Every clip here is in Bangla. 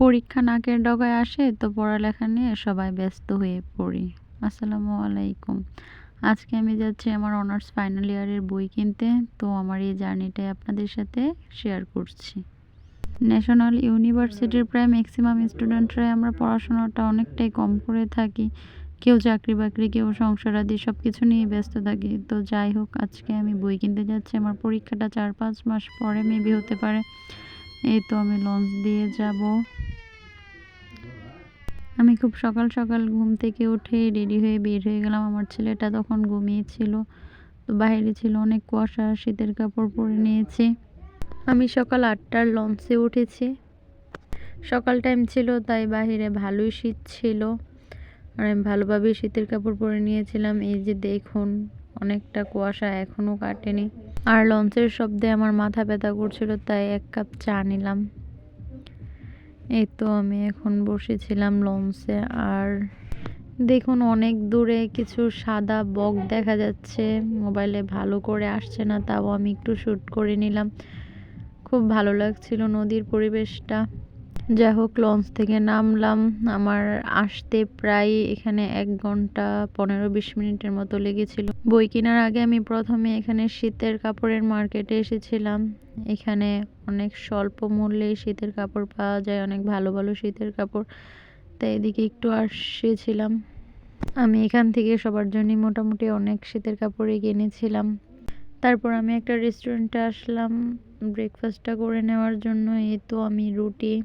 পরীক্ষা নাকের ডগায় আসে, তো পড়ালেখা নিয়ে সবাই ব্যস্ত হয়ে পড়ি। আসসালামু আলাইকুম। আজকে আমি যাচ্ছি আমার অনার্স ফাইনাল ইয়ারের বই কিনতে, তো আমার এই জার্নিটাই আপনাদের সাথে শেয়ার করছি। ন্যাশনাল ইউনিভার্সিটির প্রায় ম্যাক্সিমাম স্টুডেন্টরাই আমরা পড়াশোনাটা অনেকটাই কম করে থাকি। কেউ চাকরি বাকরি, কেউ সংসার আদি সব কিছু নিয়ে ব্যস্ত থাকি। তো যাই হোক, আজকে আমি বই কিনতে যাচ্ছি। আমার পরীক্ষাটা চার পাঁচ মাস পরে মেবি হতে পারে। এই তো আমি লঞ্চ দিয়ে যাব। আমি খুব সকাল সকাল ঘুম থেকে উঠে রেডি হয়ে বের হয়ে গেলাম। আমার ছেলেটা তখন ঘুমিয়েছিল, তো বাইরে ছিল, অনেক কুয়াশা, শীতের কাপড় পরে নিয়েছি। আমি সকাল আটটার লঞ্চে উঠেছি। সকাল টাইম ছিল, তাই বাহিরে ভালোই শীত ছিল। আর আমি ভালোভাবে শীতের কাপড় পরে নিয়েছিলাম। এই যে দেখুন, অনেকটা কুয়াশা এখনও কাটেনি। আর লঞ্চের শব্দে আমার মাথা ব্যথা করছিল, তাই এক কাপ চা নিলাম। এই তো আমি এখন বসেছিলাম লঞ্চে আর দেখুন অনেক দূরে কিছু সাদা বক দেখা যাচ্ছে। মোবাইলে ভালো করে আসছে না, তাও আমি একটু শ্যুট করে নিলাম। খুব ভালো লাগছিল নদীর পরিবেশটা। যাই হোক, লঞ্চ থেকে নামলাম। আমার আসতে প্রায় এখানে এক ঘণ্টা পনেরো বিশ মিনিটের মতো লেগেছিল। বই কেনার আগে আমি প্রথমে এখানে শীতের কাপড়ের মার্কেটে এসেছিলাম। এখানে অনেক স্বল্প মূল্যে শীতের কাপড় পাওয়া যায়, অনেক ভালো ভালো শীতের কাপড়। তাই এদিকে একটু আসছিলাম। আমি এখান থেকে সবার জন্যই মোটামুটি অনেক শীতের কাপড়ই কিনেছিলাম। তারপর আমি একটা রেস্টুরেন্টে আসলাম। ব্রেকফাস্টটা করে নেওয়ার জন্য, এই তো আমি রুটি।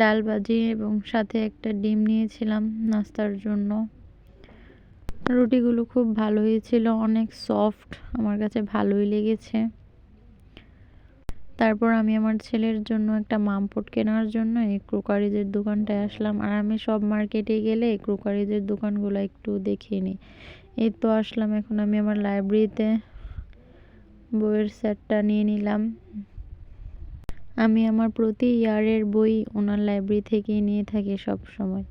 ডাল ভাজি এবং সাথে একটা ডিম নিয়েছিলাম নাস্তার জন্য। রুটিগুলো খুব ভালো হয়েছিল অনেক সফট আমার কাছে ভালোই লেগেছে। তারপর আমি আমার ছেলের জন্য একটা মামপট কেনার জন্য এই ক্রোকারিজের দোকানটায় আসলাম। আর আমি সব মার্কেটে গেলে ক্রোকারিজের দোকানগুলো একটু দেখিয়ে নিই। এই তো আসলাম, এখন আমি আমার লাইব্রেরিতে বইয়ের সেটটা নিয়ে নিলাম। আমি আমার প্রতি ইয়ারের বই ওনার লাইব্রেরি থেকেই নিয়ে থাকি সব সময়।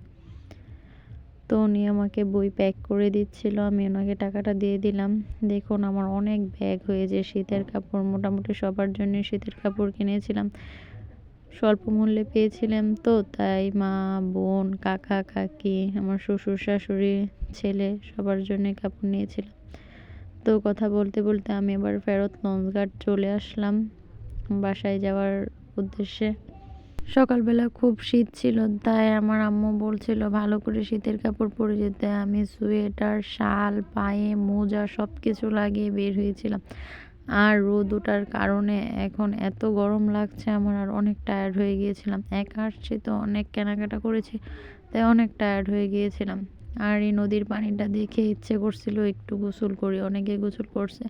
তো উনি আমাকে বই প্যাক করে দিচ্ছিল, আমি ওনাকে টাকাটা দিয়ে দিলাম। দেখুন আমার অনেক ব্যাগ হয়েছে, শীতের কাপড় মোটামুটি সবার জন্য শীতের কাপড় কিনেছিলাম। স্বল্প মূল্যে পেয়েছিলাম তো, তাই মা, বোন, কাকা, কাকি, আমার শ্বশুর, শাশুড়ি, ছেলে সবার জন্য কাপড় নিয়েছিলাম তো কথা বলতে বলতে আমি এবার ফেরত লঞ্চঘাট চলে আসলাম। বাসায় যাওয়ার উদ্দেশ্যে। সকালবেলা খুব শীত ছিল, তাই আমার আম্মু বলছিল, ভালো করে শীতের কাপড় পরে যেতে। আমি সোয়েটার, শাল, পায়ে, মোজা সব কিছু লাগিয়ে বের হয়েছিলাম। আর রোদ ওঠার কারণে এখন এত গরম লাগছে, আমার আর অনেক টায়ার্ড হয়ে গিয়েছিলাম। এক আসছি তো অনেক কেনাকাটা করেছি, তাই অনেক টায়ার্ড হয়ে গিয়েছিলাম। আর এই নদীর পানিটা দেখে ইচ্ছে করছিল একটু গোসল করি, অনেকে গোসল করছে।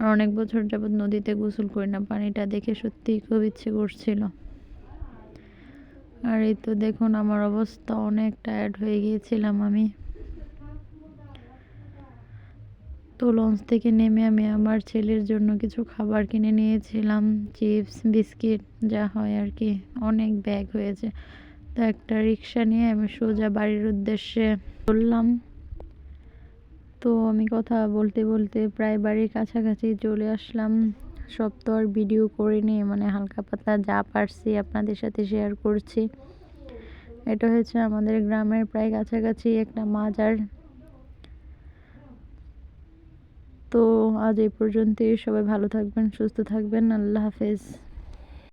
অনেক বছর যাবৎ নদীতে গোসল করি না, পানিটা দেখে সত্যিই খুব ইচ্ছে করছিল। আর এই তো দেখুন আমার অবস্থা, অনেক টায়ার্ড হয়ে গিয়েছিলাম আমি। তো লঞ্চ থেকে নেমে আমি আমার ছেলের জন্য কিছু খাবার কিনে নিয়েছিলাম, চিপস, বিস্কিট, যা হয় আর কি, অনেক ব্যাগ হয়েছে। তো একটা রিক্সা নিয়ে আমি সোজা বাড়ির উদ্দেশ্যে চললাম। তো আমি কথা বলতে বলতে প্রায় বাড়ির কাছাকাছি চলে আসলাম। সব তো আর ভিডিও করিনি মানে হালকা পাতলা যা পারছি আপনাদের সাথে শেয়ার করছি। এটা হচ্ছে আমাদের গ্রামের প্রায় কাছাকাছি একটা মাজার। তো আজ এই পর্যন্তই। সবাই ভালো থাকবেন, সুস্থ থাকবেন। আল্লাহ হাফেজ।